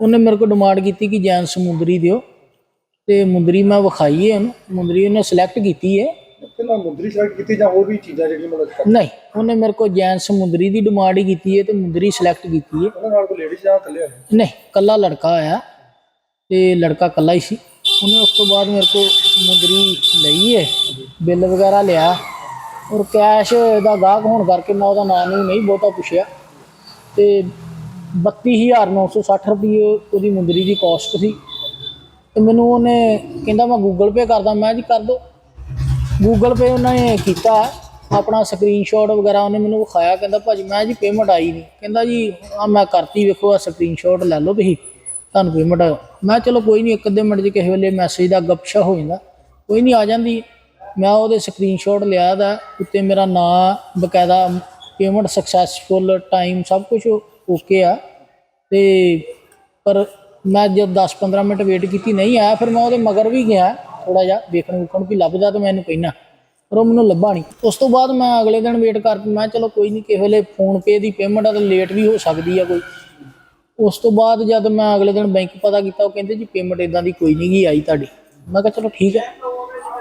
ਉਹਨੇ ਮੇਰੇ ਕੋਲ ਡਿਮਾਂਡ ਕੀਤੀ ਕਿ ਜੈਨ ਸਮੁੰਦਰੀ ਦਿਓ। ਤੇ ਮੁੰਦਰੀ ਮੈਂ ਵਿਖਾਈ ਹੈ ਉਹਨੂੰ। ਮੁੰਦਰੀ ਉਹਨੇ ਸਿਲੈਕਟ ਕੀਤੀ ਹੈ। ਪਹਿਲਾਂ ਮੁੰਦਰੀ ਸਿਲੈਕਟ ਕੀਤੀ ਜਾਂ ਹੋਰ ਵੀ ਚੀਜ਼ਾਂ ਜਿਹੜੀਆਂ ਮਤਲਬ ਨਹੀਂ ਉਹਨੇ ਮੇਰੇ ਕੋਲ ਜੈਨ ਸਮੁੰਦਰੀ ਦੀ ਡਿਮਾਂਡ ਹੀ ਕੀਤੀ ਹੈ ਤੇ ਮੁੰਦਰੀ ਸਿਲੈਕਟ ਕੀਤੀ ਹੈ। ਉਹਨਾਂ ਨਾਲ ਕੋਈ ਲੇਡੀਜ਼ ਜਾਂ ਇਕੱਲੇ ਆਏ? ਨਹੀਂ ਕੱਲਾ ਲੜਕਾ ਆਇਆ ਤੇ ਲੜਕਾ ਕੱਲਾ ਹੀ ਸੀ। ਉਹਨੇ ਉਸ ਤੋਂ ਬਾਅਦ ਮੇਰੇ ਕੋਲ ਮੁੰਦਰੀ ਲਈ ਹੈ ਬਿੱਲ ਵਗੈਰਾ ਲਿਆ। ਔਰ ਕੈਸ਼ ਦਾ ਗਾਹਕ ਹੋਣ ਕਰਕੇ ਮੈਂ ਉਹਦਾ ਨਾਮ ਨਹੀਂ ਬਹੁਤਾ ਪੁੱਛਿਆ। ਤੇ 32960 ਰੁਪਏ ਉਹਦੀ ਮੁੰਦਰੀ ਦੀ ਕਾਸਟ ਸੀ। ਤੇ ਮੈਨੂੰ ਉਹਨੇ ਕਹਿੰਦਾ, ਮੈਂ ਗੂਗਲ ਪੇ ਕਰਦਾ। ਮੈਂ ਜੀ ਕਰ ਦੋ। ਗੂਗਲ ਪੇ ਉਹਨੇ ਕੀਤਾ। ਆਪਣਾ ਸਕਰੀਨਸ਼ਾਟ ਵਗੈਰਾ ਉਹਨੇ ਮੈਨੂੰ ਵਿਖਾਇਆ। ਕਹਿੰਦਾ, ਭਾਜੀ, ਮੈਂ ਜੀ ਪੇਮੈਂਟ ਆਈ ਨਹੀਂ। ਕਹਿੰਦਾ, ਜੀ ਆ ਮੈਂ ਕਰਤੀ, ਵੇਖੋ ਆ ਸਕਰੀਨਸ਼ਾਟ ਲੈ ਲਓ ਤੁਸੀਂ। ਤੁਹਾਨੂੰ ਪੇਮੈਂਟ ਮੈਂ ਕਿਹਾ, ਚਲੋ, ਕੋਈ ਨਹੀਂ, ਇੱਕ ਅੱਧੇ ਮਿੰਟ 'ਚ ਕਿਸੇ ਵੇਲੇ ਮੈਸੇਜ ਦਾ ਗੱਪਸ਼ਾ ਹੋ ਜਾਂਦਾ। ਕੋਈ ਨਹੀਂ, ਆ ਜਾਂਦੀ ਮੈਂ ਉਹਦੇ ਸਕਰੀਨਸ਼ਾਟ ਲਿਆ ਦਾ। ਉੱਤੇ ਮੇਰਾ ਨਾਂ, ਬਕਾਇਦਾ ਪੇਮੈਂਟ ਸਕਸੈਸਫੁਲ ਟਾਈਮ ਸਭ ਕੁਝ ਓਕੇ ਆ। ਤੇ ਪਰ ਮੈਂ ਜਦ 10-15 ਮਿੰਟ ਵੇਟ ਕੀਤੀ, ਨਹੀਂ ਆਇਆ, ਫਿਰ ਮੈਂ ਉਹਦੇ ਮਗਰ ਵੀ ਗਿਆ ਥੋੜਾ ਜਿਹਾ ਵੇਖਣ ਵੇਖਣ ਵੀ ਲੱਭਦਾ ਤਾਂ ਮੈਨੂੰ ਕਹਿਣਾ ਪਰ ਉਹ ਮੈਨੂੰ ਲੱਭਾ ਨਹੀਂ। ਉਸ ਤੋਂ ਬਾਅਦ ਮੈਂ ਅਗਲੇ ਦਿਨ ਵੇਟ ਕਰ, ਮੈਂ ਕਿਹਾ ਚਲੋ ਕੋਈ ਨਹੀਂ ਕਿਸੇ ਵੇਲੇ ਫੋਨ ਪੇ ਦੀ ਪੇਮੈਂਟ ਆ ਤਾਂ ਲੇਟ ਵੀ ਹੋ ਸਕਦੀ ਆ ਕੋਈ। ਉਸ ਤੋਂ ਬਾਅਦ ਜਦ ਮੈਂ ਅਗਲੇ ਦਿਨ ਬੈਂਕ ਪਤਾ ਕੀਤਾ, ਉਹ ਕਹਿੰਦੇ ਜੀ ਪੇਮੈਂਟ ਇਦਾਂ ਦੀ ਕੋਈ ਨਹੀਂ ਗਈ ਆਈ ਤੁਹਾਡੀ। ਮੈਂ ਕਿਹਾ ਚਲੋ ਠੀਕ ਹੈ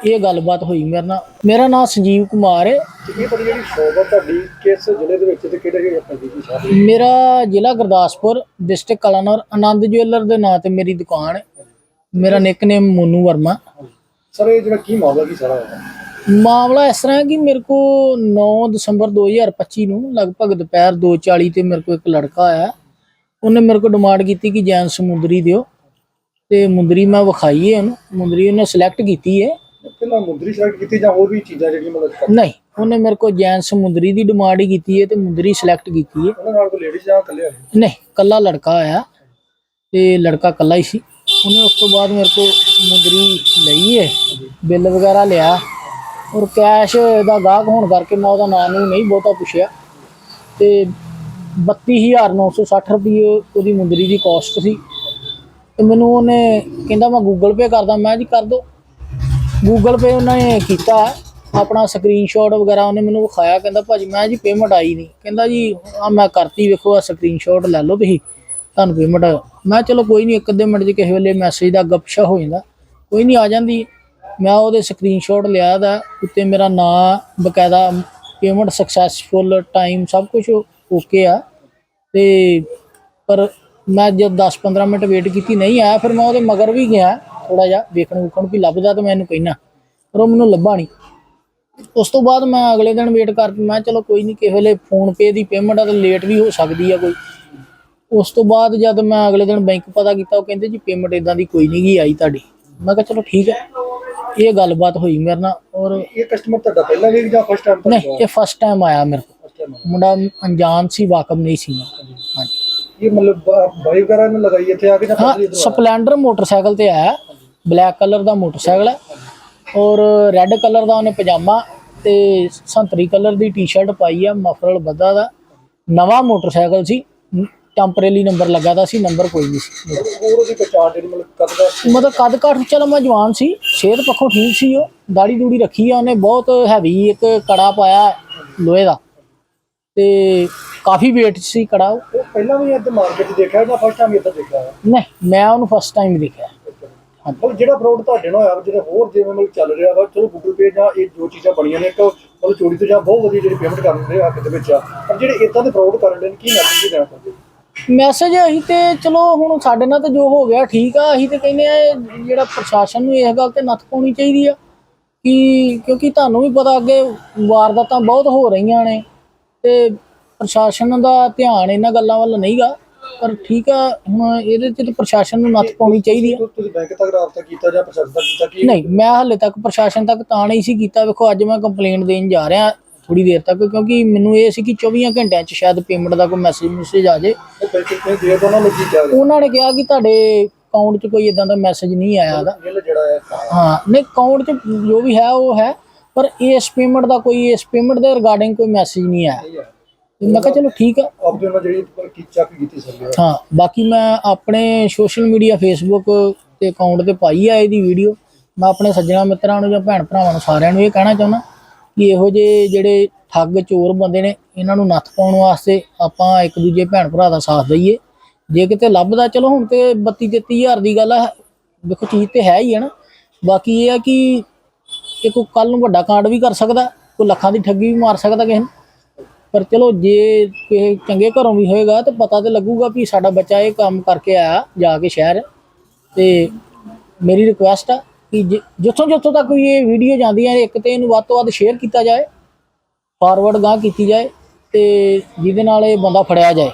ਇਹ ਗੱਲਬਾਤ ਹੋਈ ਮੇਰੇ ਨਾਲ। ਮੇਰਾ ਨਾਮ ਸੰਜੀਵ ਕੁਮਾਰ ਹੈ। ਇਹ ਪਤਾ ਜਿਹੜੀ ਆ ਤੁਹਾਡੀ ਕਿਸ ਜ਼ਿਲ੍ਹੇ ਦੇ ਵਿੱਚ ਤੇ ਕਿਹੜੇ ਕਿਹੜੇ ਆਪਣੀ ਦੀ ਸ਼ਾਪ ਮੇਰਾ ਜ਼ਿਲ੍ਹਾ ਗੁਰਦਾਸਪੁਰ ਡਿਸਟ੍ਰਿਕਟ ਕਲਾਨੌਰ ਆਨੰਦ ਜੁਐਲਰ ਦੇ ਨਾਂ ਤੇ ਮੇਰੀ ਦੁਕਾਨ ਹੈ। ਮੇਰਾ ਨਿਕਨੇਮ ਮੋਨੂ ਵਰਮਾ। ਸਰ ਇਹ ਜਿਹੜਾ ਕੀ ਮਾਮਲਾ ਕੀ ਸਾਰਾ ਹੋਇਆ? ਮਾਮਲਾ ਇਸ ਤਰ੍ਹਾਂ ਹੈ ਕਿ ਮੇਰੇ ਕੋ 9 ਦਸੰਬਰ 2025 ਨੂੰ ਲਗਭਗ ਦੁਪਹਿਰ 2:40 ਤੇ ਮੇਰੇ ਕੋ ਇੱਕ ਲੜਕਾ ਆਇਆ। ਉਹਨੇ ਮੇਰੇ ਕੋ ਡਿਮਾਂਡ ਕੀਤੀ ਕਿ ਜੈਨ ਸਮੁੰਦਰੀ ਦਿਓ। ਤੇ ਮੁੰਦਰੀ ਮੈਂ ਵਿਖਾਈ ਹੈ ਉਹਨੂੰ। ਮੁੰਦਰੀ ਉਹਨੇ ਸਿਲੈਕਟ ਕੀਤੀ ਹੈ। ਪਹਿਲਾਂ ਮੁੰਦਰੀ ਸਿਲੈਕਟ ਕੀਤੀ ਜਾਂ ਹੋਰ ਵੀ ਚੀਜ਼ਾਂ ਜਿਹੜੀਆਂ ਮਤਲਬ ਨਹੀਂ ਉਹਨੇ ਮੇਰੇ ਕੋ ਜੈਨ ਸਮੁੰਦਰੀ ਦੀ ਡਿਮਾਂਡ ਹੀ ਕੀਤੀ ਹੈ ਤੇ ਮੁੰਦਰੀ ਸਿਲੈਕਟ ਕੀਤੀ ਹੈ। ਉਹਨਾਂ ਨਾਲ ਕੋਈ ਲੇਡੀਜ਼ ਜਾਂ ਇਕੱਲੇ ਆਏ? ਨਹੀਂ ਕੱਲਾ ਲੜਕਾ ਆਇਆ ਤੇ ਲੜਕਾ ਕੱਲਾ ਹੀ ਸੀ। ਉਹਨੇ ਉਸ ਤੋਂ ਬਾਅਦ ਮੇਰੇ ਕੋਲ ਮੁੰਦਰੀ ਲਈ ਹੈ ਬਿੱਲ ਵਗੈਰਾ ਲਿਆ ਔਰ ਕੈਸ਼ ਦਾ ਗਾਹਕ ਹੋਣ ਕਰਕੇ ਮੈਂ ਉਹਦਾ ਨਾਮ ਨੂੰ ਨਹੀਂ ਬਹੁਤਾ ਪੁੱਛਿਆ ਤੇ 32960 ਰੁਪਏ ਉਹਦੀ ਮੁੰਦਰੀ ਦੀ ਕਾਸਟ ਸੀ। ਤੇ ਮੈਨੂੰ ਉਹਨੇ ਕਹਿੰਦਾ ਮੈਂ ਗੂਗਲ ਪੇ ਕਰਦਾ ਮੈਂ ਜੀ ਕਰ ਦੋ। ਗੂਗਲ ਪੇ ਉਹਨੇ ਕੀਤਾ। ਆਪਣਾ ਸਕਰੀਨਸ਼ਾਟ ਵਗੈਰਾ ਉਹਨੇ ਮੈਨੂੰ ਵਿਖਾਇਆ, ਕਹਿੰਦਾ ਭਾਜੀ ਮੈਂ ਜੀ ਪੇਮੈਂਟ ਆਈ ਨਹੀਂ। ਕਹਿੰਦਾ ਜੀ ਆ ਮੈਂ ਕਰਤੀ, ਵੇਖੋ ਆ ਸਕਰੀਨਸ਼ਾਟ ਲੈ ਲਓ ਤੁਸੀਂ, ਤੁਹਾਨੂੰ ਪੇਮੈਂਟ ਮੈਂ ਕਿਹਾ ਚਲੋ ਕੋਈ ਨਹੀਂ, ਇੱਕ ਅੱਧੇ ਮਿੰਟ 'ਚ ਕਿਸੇ ਵੇਲੇ ਮੈਸੇਜ ਦਾ ਗੱਪਸ਼ਾ ਹੋ ਜਾਂਦਾ। ਕੋਈ ਨਹੀਂ ਆ ਜਾਂਦੀ। ਮੈਂ ਉਹਦੇ ਸਕਰੀਨਸ਼ਾਟ ਲਿਆ ਦਾ, ਉੱਤੇ ਮੇਰਾ ਨਾਂ, ਬਕਾਇਦਾ ਪੇਮੈਂਟ ਸਕਸੈਸਫੁਲ ਟਾਈਮ ਸਭ ਕੁਝ ਓਕੇ ਆ। ਤੇ ਪਰ ਮੈਂ ਜਦ 10-15 ਮਿੰਟ ਵੇਟ ਕੀਤੀ, ਨਹੀਂ ਆਇਆ, ਫਿਰ ਮੈਂ ਉਹਦੇ ਮਗਰ ਵੀ ਗਿਆ। ਥੋੜਾ ਜਿਹਾ ਵੇਖਣ ਵੇਖਣ ਵੀ ਲੱਭਦਾ ਤਾਂ ਮੈਨੂੰ ਕਹਿਣਾ ਪਰ ਉਹ ਮੈਨੂੰ ਲੱਭਾ ਨਹੀਂ। ਉਸ ਤੋਂ ਬਾਅਦ ਮੈਂ ਅਗਲੇ ਦਿਨ ਵੇਟ ਕਰਤੀ ਮੈਂ ਚਲੋ ਕੋਈ ਨਹੀਂ ਕਿਸੇ ਵੇਲੇ ਫੋਨ ਪੇ ਦੀ ਪੇਮੈਂਟ ਆ ਤਾਂ ਲੇਟ ਵੀ ਹੋ ਸਕਦੀ ਆ ਕੋਈ। ਉਸ ਤੋਂ ਬਾਅਦ ਜਦ ਮੈਂ ਅਗਲੇ ਦਿਨ ਬੈਂਕ ਪਤਾ ਕੀਤਾ ਉਹ ਕਹਿੰਦੇ ਜੀ ਪੇਮੈਂਟ ਇਦਾਂ ਦੀ ਕੋਈ ਨਹੀਂ ਗਈ ਆਈ ਤੁਹਾਡੀ। ਮੈਂ ਕਿਹਾ ਚਲੋ ਠੀਕ ਹੈ ਇਹ ਗੱਲਬਾਤ ਹੋਈ ਮੇਰੇ ਨਾਲ ਔਰ ਇਹ ਕਸਟਮਰ ਤੁਹਾਡਾ ਪਹਿਲਾਂ ਵੀ ਜਾਂ ਫਸਟ ਟਾਈਮ ਨਹੀਂ ਇਹ ਫਸਟ ਟਾਈਮ ਆਇਆ ਮੇਰੇ ਕੋਲ। ਮੁੰਡਾ ਅਣਜਾਣ ਸੀ ਵਾਕਬ ਨਹੀਂ ਸੀ। ਮੈਂ ਹਾਂਜੀ ਇਹ ਮਤਲਬ ਬਾਈ ਵਗੈਰਾ ਨੇ ਲਗਾਈ ਇੱਥੇ ਆ ਕੇ ਜਾਂ ਸਪਲੈਂਡਰ ਮੋਟਰਸਾਈਕਲ ਤੇ ਆਇਆ। ਬਲੈਕ ਕਲਰ ਦਾ ਮੋਟਰਸਾਈਕਲ ਹੈ ਔਰ ਰੈੱਡ ਕਲਰ ਦਾ ਉਹਨੇ ਪਜਾਮਾ ਤੇ ਸੰਤਰੀ ਕਲਰ ਦੀ ਟੀ-ਸ਼ਰਟ ਪਾਈ ਆ ਮਫਰਲ ਬੱਦਾ ਦਾ। ਨਵਾਂ ਮੋਟਰਸਾਈਕਲ ਸੀ ਟੈਂਪਰੇਰੀ ਨੰਬਰ ਲੱਗਾ ਦਾ ਸੀ ਨੰਬਰ ਕੋਈ ਨਹੀਂ ਸੀ। ਹੋਰ ਉਹਦੀ ਪਛਾਣ ਜਿਹੜੀ ਮਤਲਬ ਕਦਦਾ ਮਤਲਬ ਕੱਦ ਕਾਠ ਚਲੋ ਮੈਂ ਜਵਾਨ ਸੀ ਸਿਹਤ ਪੱਖੋਂ ਠੀਕ ਸੀ ਉਹ ਦਾੜੀ ਦੂੜੀ ਰੱਖੀ ਆ ਉਹਨੇ ਬਹੁਤ ਹੈਵੀ ਇੱਕ ਕੜਾ ਪਾਇਆ ਲੋਹੇ ਦਾ। ਤੇ ਕਾਫੀ weight ਸੀ ਕੜਾ ਉਹ। ਪਹਿਲਾਂ ਵੀ ਇੱਥੇ ਮਾਰਕੀਟ ਦੇਖਿਆ ਜਾਂ ਫਸਟ ਟਾਈਮ ਇੱਥੇ ਦੇਖਿਆ? ਹੈ ਨਹੀਂ ਮੈਂ ਉਹਨੂੰ ਫਸਟ ਟਾਈਮ ਦੇਖਿਆ। ਮਤਲਬ ਜਿਹੜਾ ਫਰਾਡ ਤੁਹਾਡੇ ਨਾਲ ਹੋਇਆ ਜਿਹੜਾ ਹੋਰ ਜਿਵੇਂ ਮਤਲਬ ਚੱਲ ਰਿਹਾ ਵਾ ਚਲੋ ਗੂਗਲ ਪੇ ਜਾਂ ਇਹ ਜੋ ਚੀਜ਼ਾਂ ਬਣੀਆਂ ਨੇ ਇੱਕ ਮਤਲਬ ਚੋਰੀ ਤੋਂ ਜਾਂ ਬਹੁਤ ਵਧੀਆ ਜਿਹੜੀ ਪੇਮੈਂਟ ਕਰ ਦਿੰਦੇ ਆ ਹੱਕ ਦੇ ਵਿੱਚ ਆ। ਪਰ ਜਿਹੜੇ ਇਦਾਂ ਦੇ ਫਰਾਡ ਕਰਨ ਦੇ ਨੇ ਕੀ ਮੈਸੇਜ ਦੇਣਾ ਚਾਹੁੰਦੇ ਹੋ? ਮੈਸੇਜ ਅਸੀਂ ਤੇ ਚਲੋ ਹੁਣ ਸਾਡੇ ਨਾਲ ਤਾਂ ਜੋ ਹੋ ਗਿਆ ਠੀਕ ਆ ਅਸੀਂ ਤੇ ਕਹਿੰਦੇ ਆ ਜਿਹੜਾ ਪ੍ਰਸ਼ਾਸਨ ਨੂੰ ਇਸ ਗੱਲ ਤੇ ਨੱਥ ਪਾਉਣੀ ਚਾਹੀਦੀ ਆ। ਕਿ ਕਿਉਂਕਿ ਤੁਹਾਨੂੰ ਵੀ ਪਤਾ ਅੱਗੇ ਵਾਰਦਾਤਾਂ ਬਹੁਤ ਹੋ ਰਹੀਆਂ ਨੇ ਤੇ ਪ੍ਰਸ਼ਾਸਨ ਦਾ ਧਿਆਨ ਇਹਨਾਂ ਗੱਲਾਂ ਵੱਲ ਨਹੀਂਗਾ। ਪਰ ਠੀਕ ਆ ਹੁਣ ਇਹਦੇ ਤੇ ਤਾਂ ਪ੍ਰਸ਼ਾਸਨ ਨੂੰ ਨੱਥ ਪਾਉਣੀ ਚਾਹੀਦੀ ਆ। ਤੁਸੀਂ ਬੈਂਕ ਤੱਕ ਰਾਬਤਾ ਕੀਤਾ ਜਾਂ ਪ੍ਰਸ਼ਾਸਨ ਤੱਕ ਕੀਤਾ ਕੀ? ਨਹੀਂ ਮੈਂ ਹਾਲੇ ਤੱਕ ਪ੍ਰਸ਼ਾਸਨ ਤੱਕ ਤਾਂ ਨਹੀਂ ਸੀ ਕੀਤਾ। ਵੇਖੋ ਅੱਜ ਮੈਂ ਕੰਪਲੇਂਟ ਦੇਣ ਜਾ ਰਿਹਾ ਥੋੜੀ ਦੇਰ ਤੱਕ ਕਿਉਂਕਿ ਮੈਨੂੰ ਇਹ ਸੀ ਕਿ 24 ਘੰਟਿਆਂ 'ਚ ਸ਼ਾਇਦ ਪੇਮੈਂਟ ਦਾ ਕੋਈ ਮੈਸੇਜ ਮੈਸੇਜ ਆ ਜੇ। ਕਿੰਨੇ ਉਹਨਾਂ ਨੂੰ ਕੀ ਕਿਹਾ ਗਿਆ ਉਹਨਾਂ ਨੇ ਕਿਹਾ ਕਿ ਤੁਹਾਡੇ ਅਕਾਊਂਟ 'ਚ ਕੋਈ ਇਦਾਂ ਦਾ ਮੈਸੇਜ ਨਹੀਂ ਆਇਆ ਦਾ ਹੈ। ਨਹੀਂ ਅਕਾਊਂਟ 'ਚ ਜੋ ਵੀ ਹੈ ਉਹ ਹੈ। ਪਰ ਇਸ ਪੇਮੈਂਟ ਦਾ ਕੋਈ ਇਸ ਪੇਮੈਂਟ ਦੇ ਰਿਗਾਰਡਿੰਗ ਕੋਈ ਮੈਸੇਜ ਨਹੀਂ ਆਇਆ। ਤੇ ਮੈਂ ਕਿਹਾ ਚਲੋ ਠੀਕ ਆ। ਆਪ ਦੇ ਨਾਲ ਜਿਹੜੀ ਕੀ ਚੱਕ ਕੀਤੀ ਸਰ? ਹਾਂ ਬਾਕੀ ਮੈਂ ਆਪਣੇ ਸੋਸ਼ਲ ਮੀਡੀਆ ਫੇਸਬੁੱਕ ਤੇ ਅਕਾਊਂਟ ਤੇ ਪਾਈ ਆ ਇਹਦੀ ਵੀਡੀਓ ਮੈਂ ਆਪਣੇ ਸੱਜਣਾ ਮਿੱਤਰਾਂ ਨੂੰ ਜਾਂ ਭੈਣ ਭਰਾਵਾਂ ਨੂੰ ਸਾਰਿਆਂ ਨੂੰ ਇਹ ਕਹਿਣਾ ਚਾਹੁੰਦਾ ਕਿ ਇਹੋ ਜਿਹੇ ਜਿਹੜੇ ਠੱਗ ਚੋਰ ਬੰਦੇ ਨੇ ਇਹਨਾਂ ਨੂੰ ਨੱਥ ਪਾਉਣ ਵਾਸਤੇ ਆਪਾਂ ਇੱਕ ਦੂਜੇ ਭੈਣ ਭਰਾ ਦਾ ਸਾਥ ਦਈਏ। ਜੇ ਕਿਤੇ ਲੱਭਦਾ ਚਲੋ ਹੁਣ ਤੇ 32 33000 ਦੀ ਗੱਲ ਆ। ਦੇਖੋ ਚੀਜ਼ ਤੇ ਹੈ ਹੀ ਹੈ ਨਾ। ਬਾਕੀ ਇਹ ਆ ਕਿ ਇਹ ਕੋਈ ਕੱਲ ਨੂੰ ਵੱਡਾ ਕਾਂਡ ਵੀ ਕਰ ਸਕਦਾ ਕੋਈ ਲੱਖਾਂ ਦੀ ਠੱਗੀ ਵੀ ਮਾਰ ਸਕਦਾ ਕਿਸੇ ਨੂੰ। ਪਰ ਚਲੋ ਜੇ ਕਿਸੇ ਚੰਗੇ ਘਰੋਂ ਵੀ ਹੋਏਗਾ ਤਾਂ ਪਤਾ ਤੇ ਲੱਗੂਗਾ ਵੀ ਸਾਡਾ ਬੱਚਾ ਇਹ ਕੰਮ ਕਰਕੇ ਆਇਆ ਜਾ ਕੇ ਸ਼ਹਿਰ। ਤੇ ਮੇਰੀ ਰਿਕੁਐਸਟ ਆ ਕਿ ਜਿੱਥੋਂ ਜਿੱਥੋਂ ਤੱਕ ਵੀ ਇਹ ਵੀਡੀਓ ਜਾਂਦੀ ਹੈ ਇੱਕ ਤੇ ਇਹਨੂੰ ਵੱਧ ਤੋਂ ਵੱਧ ਸ਼ੇਅਰ ਕੀਤਾ ਜਾਏ ਫਾਰਵਰਡ ਗਾਂ ਕੀਤੀ ਜਾਏ ਤੇ ਜਿਹਦੇ ਨਾਲ ਇਹ ਬੰਦਾ ਫੜਿਆ ਜਾਏ।